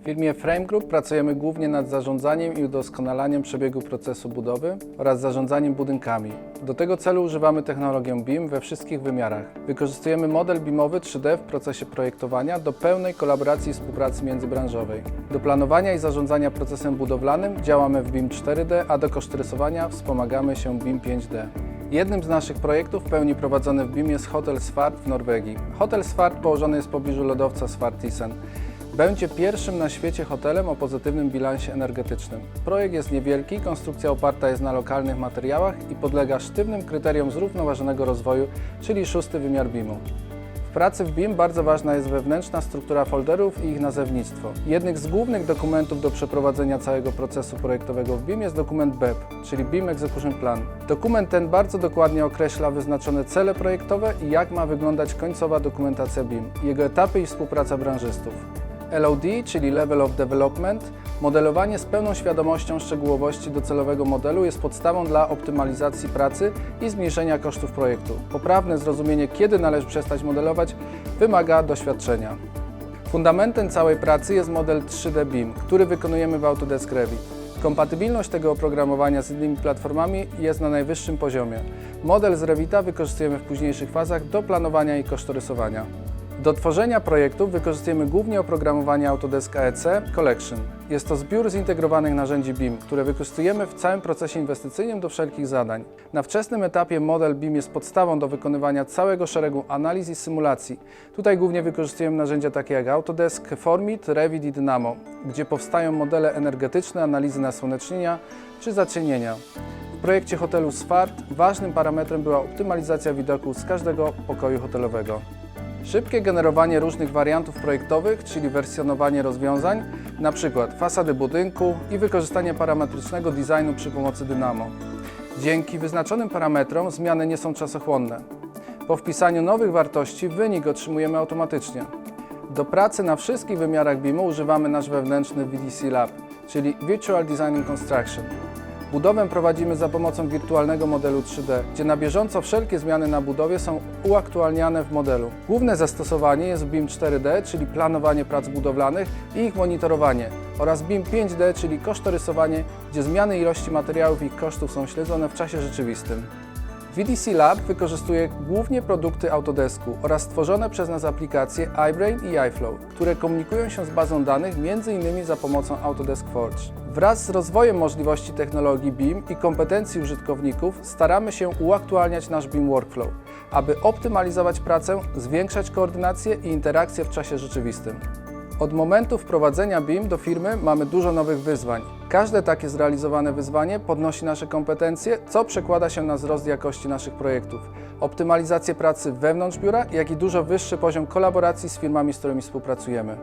W firmie Frame Group pracujemy głównie nad zarządzaniem i udoskonalaniem przebiegu procesu budowy oraz zarządzaniem budynkami. Do tego celu używamy technologię BIM we wszystkich wymiarach. Wykorzystujemy model BIMowy 3D w procesie projektowania do pełnej kolaboracji i współpracy międzybranżowej. Do planowania i zarządzania procesem budowlanym działamy w BIM 4D, a do kosztorysowania wspomagamy się BIM 5D. Jednym z naszych projektów w pełni prowadzony w BIM jest Hotel Svart w Norwegii. Hotel Svart położony jest w pobliżu lodowca Svartisen. Będzie pierwszym na świecie hotelem o pozytywnym bilansie energetycznym. Projekt jest niewielki, konstrukcja oparta jest na lokalnych materiałach i podlega sztywnym kryteriom zrównoważonego rozwoju, czyli szósty wymiar BIM-u. W pracy w BIM bardzo ważna jest wewnętrzna struktura folderów i ich nazewnictwo. Jednym z głównych dokumentów do przeprowadzenia całego procesu projektowego w BIM jest dokument BEP, czyli BIM Execution Plan. Dokument ten bardzo dokładnie określa wyznaczone cele projektowe i jak ma wyglądać końcowa dokumentacja BIM, jego etapy i współpraca branżystów. LOD, czyli Level of Development, modelowanie z pełną świadomością szczegółowości docelowego modelu jest podstawą dla optymalizacji pracy i zmniejszenia kosztów projektu. Poprawne zrozumienie, kiedy należy przestać modelować, wymaga doświadczenia. Fundamentem całej pracy jest model 3D BIM, który wykonujemy w Autodesk Revit. Kompatybilność tego oprogramowania z innymi platformami jest na najwyższym poziomie. Model z Revita wykorzystujemy w późniejszych fazach do planowania i kosztorysowania. Do tworzenia projektów wykorzystujemy głównie oprogramowanie Autodesk AEC Collection. Jest to zbiór zintegrowanych narzędzi BIM, które wykorzystujemy w całym procesie inwestycyjnym do wszelkich zadań. Na wczesnym etapie model BIM jest podstawą do wykonywania całego szeregu analiz i symulacji. Tutaj głównie wykorzystujemy narzędzia takie jak Autodesk, Formit, Revit i Dynamo, gdzie powstają modele energetyczne, analizy nasłonecznienia czy zacienienia. W projekcie hotelu Swart ważnym parametrem była optymalizacja widoku z każdego pokoju hotelowego. Szybkie generowanie różnych wariantów projektowych, czyli wersjonowanie rozwiązań, np. fasady budynku i wykorzystanie parametrycznego designu przy pomocy Dynamo. Dzięki wyznaczonym parametrom zmiany nie są czasochłonne. Po wpisaniu nowych wartości wynik otrzymujemy automatycznie. Do pracy na wszystkich wymiarach BIM-u używamy nasz wewnętrzny VDC Lab, czyli Virtual Design and Construction. Budowę prowadzimy za pomocą wirtualnego modelu 3D, gdzie na bieżąco wszelkie zmiany na budowie są uaktualniane w modelu. Główne zastosowanie jest BIM 4D, czyli planowanie prac budowlanych i ich monitorowanie, oraz BIM 5D, czyli kosztorysowanie, gdzie zmiany ilości materiałów i ich kosztów są śledzone w czasie rzeczywistym. VDC Lab wykorzystuje głównie produkty Autodesku oraz stworzone przez nas aplikacje iBrain i iFlow, które komunikują się z bazą danych m.in. za pomocą Autodesk Forge. Wraz z rozwojem możliwości technologii BIM i kompetencji użytkowników staramy się uaktualniać nasz BIM workflow, aby optymalizować pracę, zwiększać koordynację i interakcję w czasie rzeczywistym. Od momentu wprowadzenia BIM do firmy mamy dużo nowych wyzwań. Każde takie zrealizowane wyzwanie podnosi nasze kompetencje, co przekłada się na wzrost jakości naszych projektów, optymalizację pracy wewnątrz biura, jak i dużo wyższy poziom kolaboracji z firmami, z którymi współpracujemy.